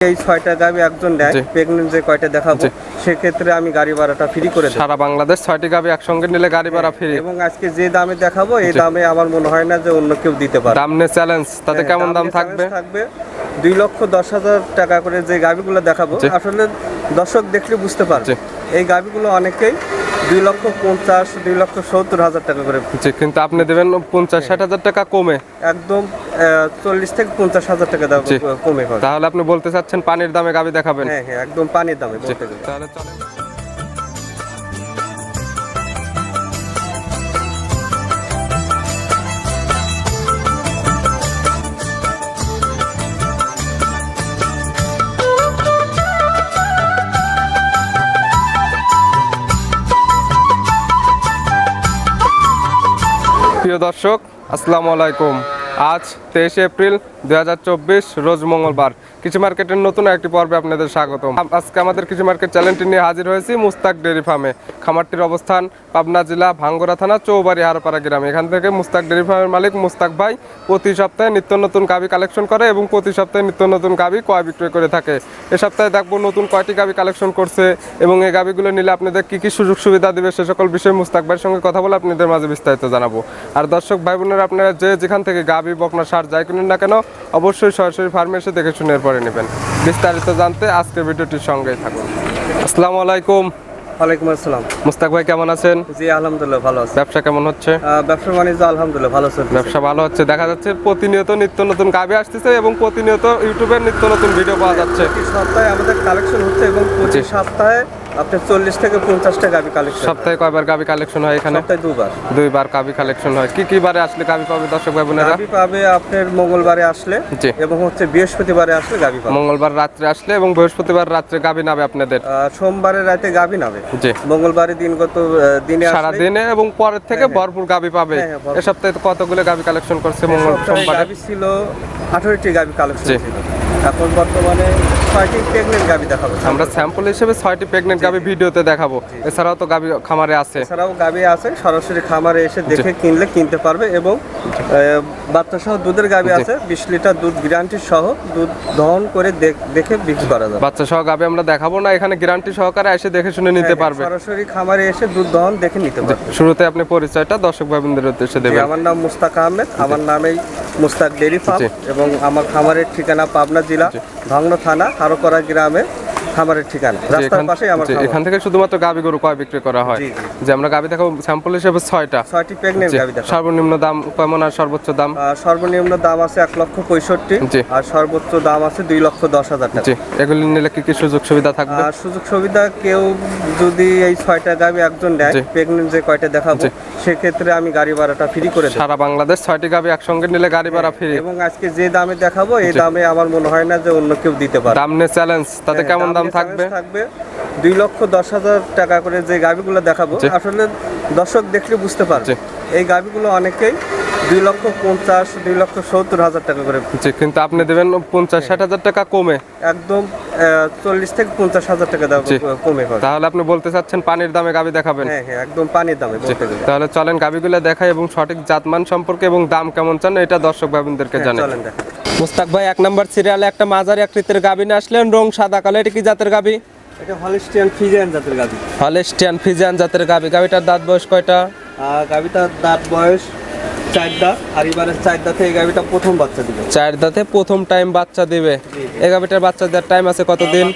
এই ছয়টা গাবি একজন নেয় প্রেগনেন্ট যে কয়টা দেখাবো সেক্ষেত্রে আমি গাড়ি ভাড়াটা ফ্রি করে সারা বাংলাদেশ ছয়টি গাবি একসঙ্গে নিলে গাড়ি ভাড়া ফ্রি এবং আজকে যে দামে দেখাবো এই দামে আমার মনে হয় না যে অন্য কেউ দিতে পারে দাম নিয়ে চ্যালেঞ্জ তাতে হ্যাঁ, কেমন দাম থাকবে? থাকবে। দুই লক্ষ দশ হাজার টাকা করে যে গাবিগুলো দেখাবো আসলে দর্শক দেখলে বুঝতে পারবে। জি। এই গাবিগুলো অনেকেই দুই লক্ষ পঞ্চাশ দুই লক্ষ সত্তর হাজার টাকা করে কিন্তু আপনি দেবেন পঞ্চাশ ষাট হাজার টাকা কমে। একদম চল্লিশ থেকে পঞ্চাশ হাজার টাকা দাম কমে হবে তাহলে আপনি বলতে চাচ্ছেন পানির দামে গাবি দেখাবেন। হ্যাঁ হ্যাঁ একদম পানির দামে বলতে তাহলে চলেন। প্রিয় দর্শক আসসালামু আলাইকুম। আজ তেইশে এপ্রিল দুহাজার চব্বিশ রোজ মঙ্গলবার। কৃষি মার্কেটের নতুন একটি পর্বে আপনাদের স্বাগত আজকে আমাদের কৃষি মার্কেট চ্যানেলটি নিয়ে হাজির হয়েছি মুস্তাক ডেয়ারি ফার্মে। খামারটির অবস্থান পাবনা জেলা ভাঙ্গরা থানা, চৌবাড়ি, হারপাড়া গ্রামে। এখান থেকে মুস্তাক ডেয়ারি ফার্মের মালিক মুস্তাক ভাই প্রতি সপ্তাহে নিত্য নতুন গাবি কালেকশন করে এবং প্রতি সপ্তাহে নিত্য নতুন গাবি ক্রয় বিক্রয় করে থাকে। এ সপ্তাহে দেখব নতুন কয়টি গাবি কালেকশন করছে এবং এই গাবিগুলো নিলে আপনাদের কি কি সুযোগ সুবিধা দিবে সে সকল বিষয়ে মুস্তাক ভাইয়ের সঙ্গে কথা বলে আপনাদের মাঝে বিস্তারিত জানাব। আর দর্শক ভাই বোনেরা, আপনারা যে যেখান থেকে গাবি, বকনা সার যাই কিনুন না কেন, অবশ্যই সরাসরি ফার্মে এসে দেখে শুনে এরপরে নেবেন। বিস্তারিত জানতে আজকের ভিডিওটির সঙ্গেই থাকুন। আসসালামু আলাইকুম। ওয়ালাইকুম আসসালাম। মুস্তাক ভাই কেমন আছেন? জি আলহামদুলিল্লাহ ভালো আছে। ব্যবসা কেমন হচ্ছে? ব্যবসা বাণিজ্য আলহামদুলিল্লাহ ভালো চলছে ব্যবসা ভালো হচ্ছে। দেখা যাচ্ছে প্রতিনিয়ত নিত্য নতুন গাবি আসতেছে এবং প্রতিনিয়ত ইউটিউবের নিত্য নতুন ভিডিও পাওয়া যাচ্ছে। প্রতি সপ্তাহে আমাদের কালেকশন হচ্ছে এবং প্রতি সপ্তাহে আপনার চল্লিশ থেকে পঞ্চাশটা গাবি কালেকশন সপ্তাহে কয়বার গাবি কালেকশন হয় এখানে? সপ্তাহে দুবার। দুইবার গাবি কালেকশন হয়। কি কি বারে আসলে গাবি পাবে দর্শক ভাই বোনেরা? গাবি পাবে আপনার মঙ্গলবারে আসলে। এবং হচ্ছে বৃহস্পতিবারে আসলে গাবি পাবে। মঙ্গলবার রাত্রে আসলে এবং বৃহস্পতিবার রাত্রে গাবি নাবে আপনাদের? সোমবারে রাতে গাবি নাবে। জি। মঙ্গলবারে দিনগত আহ, দিনে সারা দিনে এবং পরের থেকে হ্যাঁ, হ্যাঁ। ভরপুর গাবি পাবে। হ্যাঁ, হ্যাঁ, এ সপ্তাহে কতগুলো গাবি কালেকশন করছে মঙ্গল সোমবারে? গাবি ছিল আঠারোটি গাবি কালেকশন। ছিল। এখন বর্তমানে ছয়টি প্রেগনেন্ট গাবি দেখাবো। আমরা স্যাম্পল হিসেবে ছয়টি প্রেগনেন্ট গাবি ভিডিওতে দেখাবো। এছাড়াও তো গাবি খামারে আছে। এছাড়াও গাবি আছে সরাসরি খামারে এসে দেখে কিনলে কিনতে পারবে এবং বাচ্চা সহ দুধের গাবি আছে বিশ লিটার দুধ গ্যারান্টি সহ দুধ দহন করে দেখে বিক্রি করা যাবে। বাচ্চা সহ গাবি আমরা দেখাবো না এখানে গ্যারান্টি সহকারে এসে দেখে শুনে নিতে হ্যাঁ, পারবে। সরাসরি খামারে এসে দুধ দহন দেখে নিতে পারবে। শুরুতে আপনি পরিচয়টা দর্শক ভাইবন্ধের উদ্দেশ্যে দেবেন। আমার নাম মুস্তাক আহমেদ আমার নামেই মুস্তাক ডেরি ফার্ম এবং আমার খামারের ঠিকানা পাবনা জেলা ভাংনো থানা হারোকরা গ্রামে খামারের ঠিকানা। রাস্তার আমার এখান থেকে শুধুমাত্র গাবি গরু কয় বিক্রি করা হয়। যে আমরা গাবি দেখাবো স্যাম্পল হিসেবে ছয়টা। ছয়টি প্রেগনেন্ট গাবি দেখা সর্বনিম্ন দাম কেমন আর সর্বোচ্চ দাম? সর্বনিম্ন দাম আছে এক লক্ষ পঁয়ষট্টি। আর সর্বোচ্চ দাম আছে দুই লক্ষ দশ হাজার টাকা। এগুলি নিলে কি কি সুযোগ সুবিধা থাকবে? আর সুযোগ সুবিধা কেউ যদি এই ছয়টা গাবি একজন নেয় প্রেগনেন্ট যে কয়টা দেখাবো সেক্ষেত্রে আমি গাড়ি ভাড়াটা ফ্রি করে সারা বাংলাদেশ ছয়টি গাবি একসঙ্গে নিলে গাড়ি ভাড়া ফ্রি এবং আজকে যে দামে দেখাবো এই দামে আমার মনে হয় না যে অন্য কেউ দিতে পারে দাম নিয়ে চ্যালেঞ্জ তাতে হ্যাঁ, কেমন দাম নিয়ে থাকবে। থাকবে। দুই লক্ষ দশ হাজার টাকা করে যে গাবিগুলো দেখাবো। আসলে দর্শক দেখলে বুঝতে পারবে। জি। এই গাবিগুলো অনেকেই দুই লক্ষ পঞ্চাশ দুই লক্ষ সত্তর হাজার টাকা করে কিন্তু আপনি দেবেন পঞ্চাশ ষাট হাজার টাকা কমে। একদম চল্লিশ থেকে পঞ্চাশ হাজার টাকা দাম। কমে তাহলে আপনি বলতে চাচ্ছেন পানির দামে গাবি দেখাবেন? হ্যাঁ হ্যাঁ একদম পানির দামে তাহলে চলেন গাবিগুলো দেখাই এবং সঠিক জাতমান সম্পর্কে এবং দাম কেমন চান এটা দর্শক ভাইবোনদেরকে হ্যাঁ, জানেন চলেন মুস্তাক ভাই এক নম্বর সিরিয়ালে একটা মাঝারি আকৃতির গাবি না আসলেন। রং সাদা কালো এটা কি জাতের গাবি? এটা হলিস্টিয়ান ফিজিয়ান জাতের গাবি। হলিস্টিয়ান ফিজিয়ান জাতের গাবি। গাবিটার দাঁত বয়স কয়টা? গাবিটার দাঁত বয়স চার দাঁত আর এবারে চার দাঁতে এই গাবিটা প্রথম বাচ্চা দিবে। চার দাঁতে প্রথম টাইম বাচ্চা দিবে। জি। এই গাবিটার বাচ্চা দেওয়ার টাইম আছে কতদিন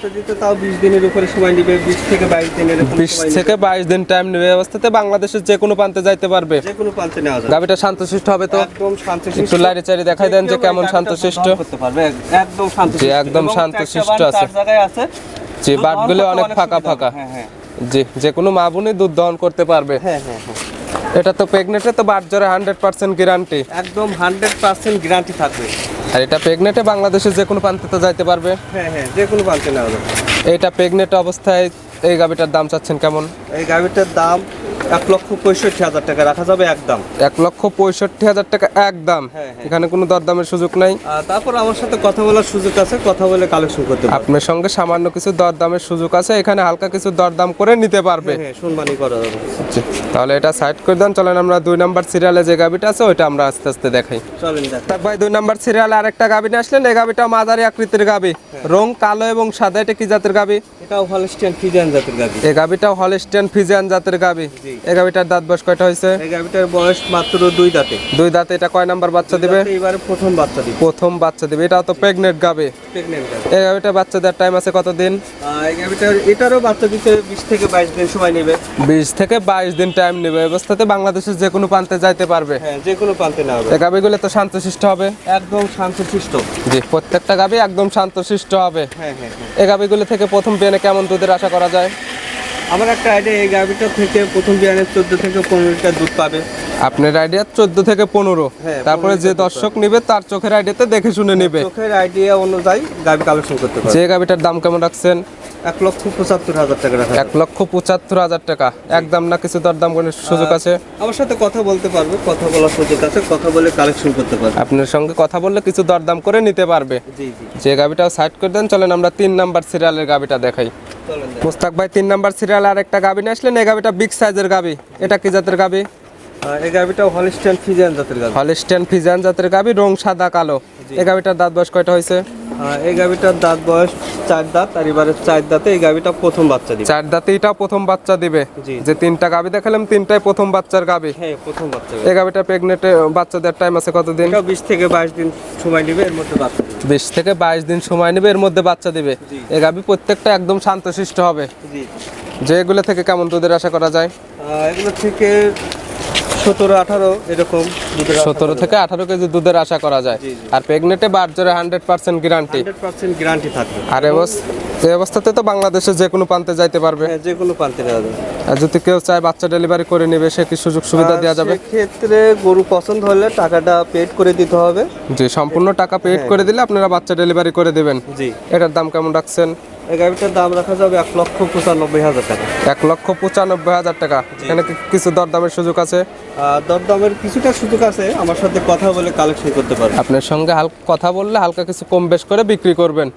তাও বিশ দিনের উপরে সময় নিবে বিশ থেকে বাইশ দিনের বিশ থেকে বাইশ দিন টাইম নেবে। অবস্থাতে বাংলাদেশের যে কোনো প্রান্তে যাইতে পারবে। যে কোনো প্রান্তে নেওয়া যাবে। গাবিটা শান্তশিষ্ট হবে তো? একদম শান্ত একটু লাইরে চারি দেখাই দেন যে কেমন শান্তশিষ্ট। করতে পারবে। একদম শান্ত জি, একদম শান্তশিষ্ট আছে। জায়গায় আছে। যে বাটগুলো অনেক ফাঁকা ফাঁকা। হ্যাঁ হ্যাঁ। জি যে কোনো মা বোনই দুধ দহন করতে পারবে। হ্যাঁ হ্যাঁ হ্যাঁ। এটা তো প্রেগনেটে তো বাট জোরে হান্ড্রেড পার্সেন্ট গ্যারান্টি একদম হান্ড্রেড পার্সেন্ট গ্যারান্টি থাকবে। আর এটা প্রেগনেটে বাংলাদেশের যে কোনো প্রান্তে তো যাইতে পারবে। হ্যাঁ হ্যাঁ যে কোনো প্রান্তে না এটা প্রেগনেট অবস্থায় এই গাবিটার দাম চাচ্ছেন কেমন? এই গাড়িটার দাম এক লক্ষ পঁয়ষট্টি হাজার টাকা রাখা যাবে একদম। এক লক্ষ পঁয়ষট্টি হাজার টাকা একদম। হ্যাঁ, হ্যাঁ। এখানে কোনো দরদামের সুযোগ নাই। তারপর আমার সাথে কথা বলার সুযোগ আছে কথা বলে কালেকশন করতে আপনার সঙ্গে সামান্য কিছু দরদামের সুযোগ আছে এখানে হালকা কিছু দরদাম করে নিতে পারবে। হ্যাঁ শুনবানি করা যাবে। তাহলে এটা সাইড করে দেন চলেন আমরা দুই নাম্বার সিরিয়ালে যে গাবিটা আছে ওইটা আমরা আস্তে আস্তে দেখাই। চলেন ভাই দুই নাম্বার সিরিয়ালে আরেকটা গাবি নিয়ে আসলেন এই গাবিটা মাঝারি আকৃতির গাবি। রং কালো এবং সাদা এটা কি জাতের গাবি? এটাও হলস্টিয়ান জাতের গাভি। এই গাবিটাও হলস্টিয়ান ফিজিয়ান জাতের গাবি এই গাবিটার দাঁত বয়স কয়টা হয়েছে? এই গাভিটার বয়স মাত্র দুই দাঁতে। দুই দাঁতে এটা কয় নাম্বার বাচ্চা দিবে? এবারে প্রথম বাচ্চা দিবে। প্রথম বাচ্চা দিবে। এটাও তো প্রেগনেন্ট গাবে প্রেগনেন্ট এই গাবিটা বাচ্চা দেওয়ার টাইম আছে কতদিন? আর এই গাভিটার এটারও বাচ্চা দিতে বিশ থেকে বাইশ দিন সময় নেবে। বিশ থেকে বাইশ দিন টাইম নেবে। অবস্থাতে বাংলাদেশের যে কোনো প্রান্তে যাইতে পারবে। হ্যাঁ যে কোনো প্রান্তে না হবে এই গাবিগুলো তো শান্তশিষ্ট হবে। একদম শান্তশিষ্ট। জি প্রত্যেকটা গাবি একদম শান্তশিষ্ট হবে। হ্যাঁ হ্যাঁ হ্যাঁ। এই গাবিগুলো থেকে প্রথম বিয়ানে কেমন দুধের আশা করা যায়? আমার একটা আইডিয়া এই গাভিটা থেকে প্রথম বিয়ানের চোদ্দ থেকে পনেরো লিটার দুধ পাবে। আপনার আইডিয়া চোদ্দ থেকে পনেরো? হ্যাঁ, তারপরে যে দর্শক নেবে তার চোখের আইডিয়াতে দেখে শুনে নেবে। চোখের আইডিয়া অনুযায়ী গাভি কালেকশন করতে যে গাভিটার দাম কেমন রাখছেন? এক লক্ষ পঁচাত্তর হাজার টাকা রাখা এক লক্ষ পঁচাত্তর হাজার টাকা। একদম না কিছু দরদাম করে সুযোগ আছে? আমার সাথে কথা বলতে পারবে কথা বলার সুযোগ আছে কথা বলে কালেকশন করতে পারবে। আপনার সঙ্গে কথা বললে কিছু দরদাম করে নিতে পারবে। জি জি। যে গাবিটাও সাইড করে দেন চলেন আমরা তিন নাম্বার সিরিয়ালের গাবিটা দেখাই। মুস্তাক ভাই তিন নাম্বার সিরিয়াল আর একটা গাবি নিয়ে আসলেন এই গাবিটা বিগ সাইজের গাবি। এটা কি জাতের গাবি? এই গাভিটাও হলিস্টিয়ান ফিজিয়ান জাতের গাভি। হলিস্টেন ফিজান জাতের গাবি রং সাদা কালো। এই গাবিটার দাঁত বয়স কয়টা হয়েছে? এই গাভিটার দাঁত বয়স চার দাঁত আর এবারে চার দাঁতে এই গাভিটা প্রথম বাচ্চা দিবে। চার দাঁতে এটাও প্রথম বাচ্চা দিবে। যে তিনটা গাবি দেখালাম তিনটাই প্রথম বাচ্চার গাবি হ্যাঁ প্রথম বাচ্চা এই গাবিটা প্রেগনেন্টে বাচ্চা দেওয়ার টাইম আছে কতদিন? বিশ থেকে বাইশ দিন সময় নেবে এর মধ্যে বাচ্চা বিশ থেকে বাইশ দিন সময় নেবে এর মধ্যে বাচ্চা দিবে। এই গাবি প্রত্যেকটা একদম শান্তশিষ্ট হবে। যে এগুলো থেকে কেমন দুধের আশা করা যায়? এগুলো থেকে সতেরো আঠারো এরকম সতেরো থেকে আঠারো কেজি দুধের আশা করা যায়। আর প্রেগনেন্টে বার জোরে hundred percent guarantee percent guarantee থাকবে। আর এই অবস্থাতে তো বাংলাদেশে যে কোনো প্রান্তে যাইতে পারবে। হ্যাঁ যে কোনো প্রান্তে যাবে আর যদি কেউ চায় বাচ্চা ডেলিভারি করে নেবে সে কি সুযোগ সুবিধা দেওয়া যাবে? ক্ষেত্রে গরু পছন্দ হলে টাকাটা পেড করে দিতে হবে। জি সম্পূর্ণ টাকা পেড করে দিলে আপনারা বাচ্চা ডেলিভারি করে দেবেন। জি। এটার দাম কেমন রাখছেন? এই গাভিটার দাম রাখা যাবে এক লক্ষ পঁচানব্বই হাজার টাকা। এক লক্ষ পঁচানব্বই হাজার টাকা। এখানে কিছু দরদামের সুযোগ আছে? দরদামের কিছুটা সুযোগ আছে। আমার সাথে কথা বলে কালেকশন করতে পারবে। আপনার সঙ্গে হালকা কথা বললে হালকা কিছু কম বেশ করে বিক্রি করবেন।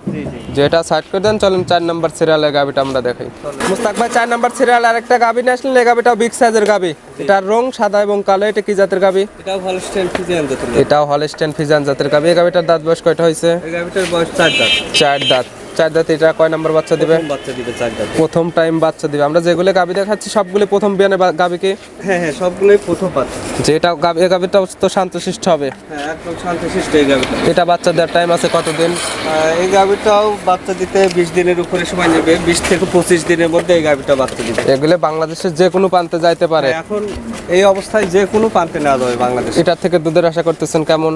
যেটা সাইড করে দেন চলেন চার নাম্বার সিরিয়ালের গাবিটা আমরা দেখাই মুস্তাক ভাই চার নাম্বার সিরিয়াল আরেকটা গাবি নিয়ে আসলেন এই গাবিটাও বিগ সাইজের গাবি। এটার রং সাদা এবং কালো এটা কি জাতের গাবি? এটাও ভালো স্ট্যান্ড ফিজিয়ান জাতের এটাও হলস্টেন ফিজান জাতের গাবি। এই গাবিটার দাঁত বয়স কয়টা হয়েছে? এই গাভিটার বয়স চার দাঁত। চার দাঁত। চার দাঁত এটা কয় নাম্বার বাচ্চা দিবে? বাচ্চা দিবে চার দাঁত। প্রথম টাইম বাচ্চা দিবে। আমরা যেগুলো গাবি দেখাচ্ছি সবগুলো প্রথম বিয়ানে গাবিকে হ্যাঁ হ্যাঁ সবগুলোই প্রথম বাচ্চা। যেটা গাবি গাবিটা তো শান্তশিষ্ট হবে। হ্যাঁ একদম শান্তশিষ্ট এই গাভিটা এটা বাচ্চা দেওয়ার টাইম আছে কতদিন? এই গাভিটাও বাচ্চা দিতে বিশ দিনের উপরে সময় নেবে। বিশ থেকে পঁচিশ দিনের মধ্যে এই গাভিটা বাচ্চা দিবে। এগুলো বাংলাদেশের যে কোনো প্রান্তে যাইতে পারে। এখন এই অবস্থায় যে কোনো প্রান্তে নেওয়া যাবে বাংলাদেশে। এটার থেকে দুধের আশা করতেছেন কেমন?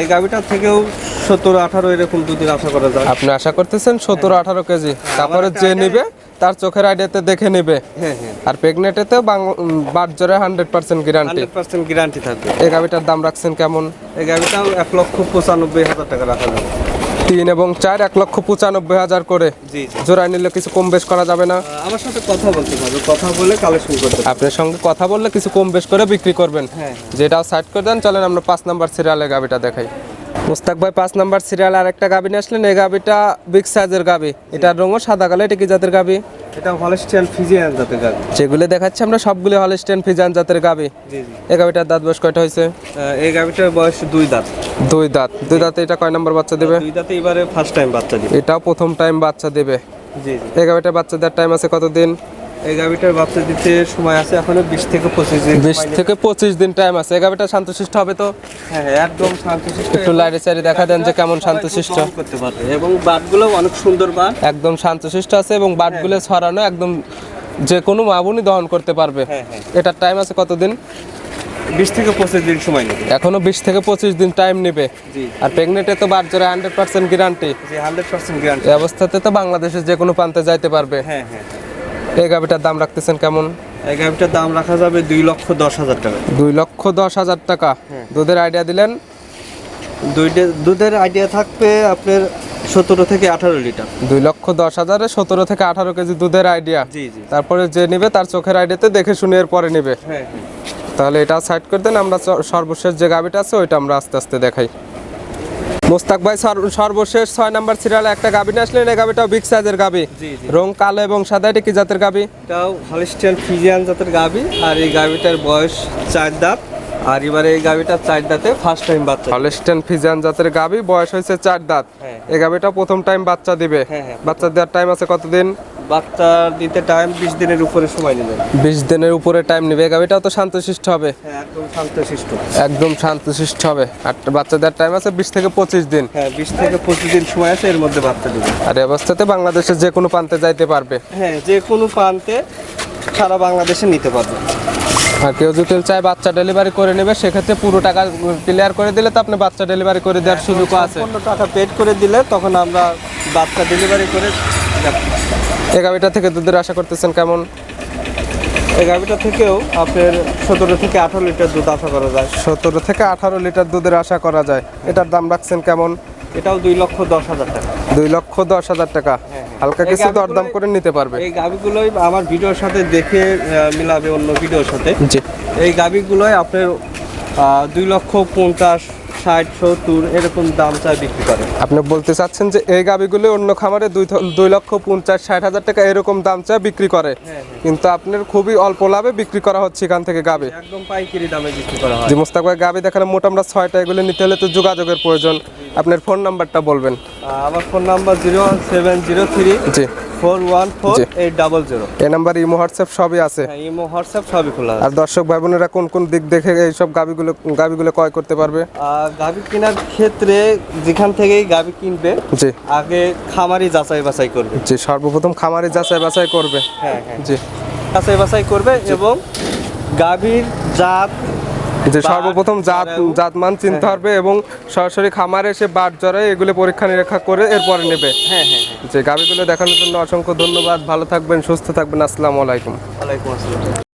এই গাভিটার থেকেও সতেরো আঠারো এরকম দুদিন আশা করা যায়। আপনি আশা করতেছেন সতেরো আঠারো কেজি। তারপরে যে নিবে তার চোখের আইডিয়াতে দেখে নেবে। হ্যাঁ হ্যাঁ। আর প্রেগনেন্টেতে বাট জোরে hundred percent guarantee percent guarantee থাকবে। এই গাবিটার দাম রাখছেন কেমন? এই গাভিটাও এক লক্ষ পঁচানব্বই হাজার টাকা রাখা যাবে। তিন এবং চার এক লক্ষ পঁচানব্বই হাজার করে। জোড়ায় নিলে কিছু কম বেশ করা যাবে না? আমার সাথে কথা বলতে পারবে কথা বলে কালেকশন করতে আপনার সঙ্গে কথা বললে কিছু কম বেশ করে বিক্রি করবেন। যেটা সাইড করে দেন চলেন আমরা পাঁচ নাম্বার সিরিয়ালের গাবিটা দেখাই। মুস্তাক ভাই পাঁচ নাম্বার সিরিয়াল আর একটা গাবি নিয়ে আসলেন এই গাবিটা বিগ সাইজের গাবি। এটার রঙও সাদা কালো এটা কি জাতের গাবি? এটা হলস্টেন ফিজিয়ান জাতের গাভি যেগুলো দেখাচ্ছি আমরা সবগুলো হলস্টেন ফিজিয়ান জাতের গাবি। জি জি। এই গাবিটার দাঁত বয়স কয়টা হয়েছে? এই গাভিটার বয়স দুই দাঁত। দুই দাঁত। দুই দাঁতে এটা কয় নাম্বার বাচ্চা দেবে? দুই দাঁতে এবারে ফার্স্ট টাইম বাচ্চা দিবে। এটাও প্রথম টাইম বাচ্চা দেবে। জি জি। এই গাবিটার বাচ্চা দেওয়ার টাইম আছে কতদিন? এই গাভিটার বাচ্চা দিতে সময় আছে এখনও বিশ থেকে পঁচিশ দিন। বিশ থেকে পঁচিশ দিন টাইম আছে। এই গাবিটা শান্তশিষ্ট হবে তো? হ্যাঁ হ্যাঁ, একদম শান্তশিষ্ট একটু লাইটে চারি দেখা দেন যে কেমন শান্তশিষ্ট। করতে পারবে। এবং বাটগুলো অনেক সুন্দর বাট একদম শান্তশিষ্ট আছে এবং বাটগুলো ছড়ানো একদম যে কোনো মাবুনি দহন করতে পারবে। হ্যাঁ হ্যাঁ। এটার টাইম আছে কতদিন? বিশ থেকে পঁচিশ দিন সময় নেবে। এখনও বিশ থেকে পঁচিশ দিন টাইম নেবে। আর প্রেগনেন্টে তো বাট জোরে hundred percent guarantee hundred percent guarantee অবস্থাতে তো বাংলাদেশের যে কোনো প্রান্তে যাইতে পারবে। হ্যাঁ হ্যাঁ। এই গাবিটার দাম রাখতেছেন কেমন? এই গাভিটার দাম রাখা যাবে দুই লক্ষ দশ হাজার টাকা। দুই লক্ষ দশ হাজার টাকা। দুধের আইডিয়া দিলেন? দুইটা দুধের আইডিয়া থাকবে আপনার সতেরো থেকে আঠারো লিটার। দুই লক্ষ দশ হাজারে সতেরো থেকে আঠারো কেজি দুধের আইডিয়া জি জি। তারপরে যে নিবে তার চোখের আইডিয়াতে দেখে শুনে এর পরে নিবে। হ্যাঁ তাহলে এটা সাইড করে দেন আমরা সর্বশেষ যে গাবিটা আছে ওইটা আমরা আস্তে আস্তে দেখাই। মোস্তাক ভাই সর- সর্বশেষ ছয় নাম্বার সিরিয়ালে একটা গাবি নিয়ে আসলেন এই গাবিটাও বিগ সাইজের গাবি। রং কালো এবং সাদা এটা কি জাতের গাবি? এটাও হলিস্টিয়ান ফিজিয়ান জাতের গাবি আর এই গাবিটার বয়স চার দাঁত। আর এবারে এই গাবিটা চার দাঁতে ফার্স্ট টাইম বাচ্চা হলিস্টিয়ান ফিজিয়ান জাতের গাবি বয়স হয়েছে চার দাঁত। হ্যাঁ। এই গাবিটা প্রথম টাইম বাচ্চা দিবে। হ্যাঁ, হ্যাঁ। বাচ্চা দেওয়ার টাইম আছে কতদিন? বাচ্চা দিতে টাইম বিশ দিনের উপরে সময় নেবেন বিশ দিনের উপরে টাইম নেবে। এই গাবিটাও তো শান্তশিষ্ট হবে। হ্যাঁ একদম শান্তশিষ্ট। একদম শান্তশিষ্ট হবে। আর বাচ্চা টাইম আছে বিশ থেকে পঁচিশ দিন। হ্যাঁ বিশ থেকে পঁচিশ দিন সময় আছে এর মধ্যে বাচ্চা দেবে। আর এই অবস্থাতে বাংলাদেশের যে কোনো প্রান্তে যাইতে পারবে। হ্যাঁ যে কোনো প্রান্তে সারা বাংলাদেশে নিতে পারবে। আর কেউ যদি চায় বাচ্চা ডেলিভারি করে নেবে সেক্ষেত্রে পুরো টাকা ক্লিয়ার করে দিলে তো আপনি বাচ্চা ডেলিভারি করে দেওয়ার সুযোগও আছে। টাকা পেড করে দিলে তখন আমরা বাচ্চা ডেলিভারি করে এই গাবিটা থেকে দুধের আশা করতেছেন কেমন? এই গাভিটা থেকেও আপনার সতেরো থেকে আঠারো লিটার দুধ আশা করা যায়। সতেরো থেকে আঠারো লিটার দুধের আশা করা যায়। এটার দাম রাখছেন কেমন? এটাও দুই লক্ষ দশ হাজার টাকা। দুই লক্ষ দশ হাজার টাকা। হ্যাঁ। হালকা কিছু দরদাম করে নিতে পারবে। এই গাভিগুলোই আমার ভিডিওর সাথে দেখে মিলাবে অন্য ভিডিওর সাথে। জি। এই গাভিগুলোই আপনার দুই লক্ষ পঞ্চাশ ষাট সত্তর এরকম দাম চায় বিক্রি করে। আপনি বলতে চাচ্ছেন যে এই গাবিগুলো অন্য খামারে দুই দুই লক্ষ পঞ্চাশ ষাট হাজার টাকা এরকম দাম চা বিক্রি করে। হ্যাঁ, কিন্তু আপনার খুবই অল্প লাভে বিক্রি করা হচ্ছে এখান থেকে গাবি। একদম পাইকারি দামে বিক্রি করা হয়। যে মোস্তাক ভাই গাবি দেখালে মোট আমরা ছয়টা এগুলো নিতে হলে তো যোগাযোগের প্রয়োজন। আপনার ফোন নাম্বারটা বলবেন। আমার phone number zero seven zero three জি। Four one four eight double zero. এই নাম্বার ইমো হোয়াটসঅ্যাপ সবই আছে। হ্যাঁ ইমো হোয়াটসঅ্যাপ সবই খোলা আর দর্শক ভাই বোনেরা কোন কোন দিক দেখে এইসব গাবিগুলো গাবিগুলো ক্রয় করতে পারবে? গাভী কেনার ক্ষেত্রে যেখান থেকেই গাভী কিনবে জি। আগে খামারি যাচাই বাছাই করবে। জি সর্বপ্রথম খামারে যাচাই বাছাই করবে। হ্যাঁ হ্যাঁ। জি। যাচাই বাছাই করবে এবং গাভীর জাত যে সর্বপ্রথম জাত জাত মান চিনতে হবে এবং সরাসরি খামারে এসে বাট জড়ায় এগুলো পরীক্ষা নিরীক্ষা করে এরপরে নেবে। হ্যাঁ হ্যাঁ হ্যাঁ। যে গাবিগুলো দেখানোর জন্য অসংখ্য ধন্যবাদ। ভালো থাকবেন সুস্থ থাকবেন। আসসালামু আলাইকুম। ওয়ালাইকুম আসসালাম।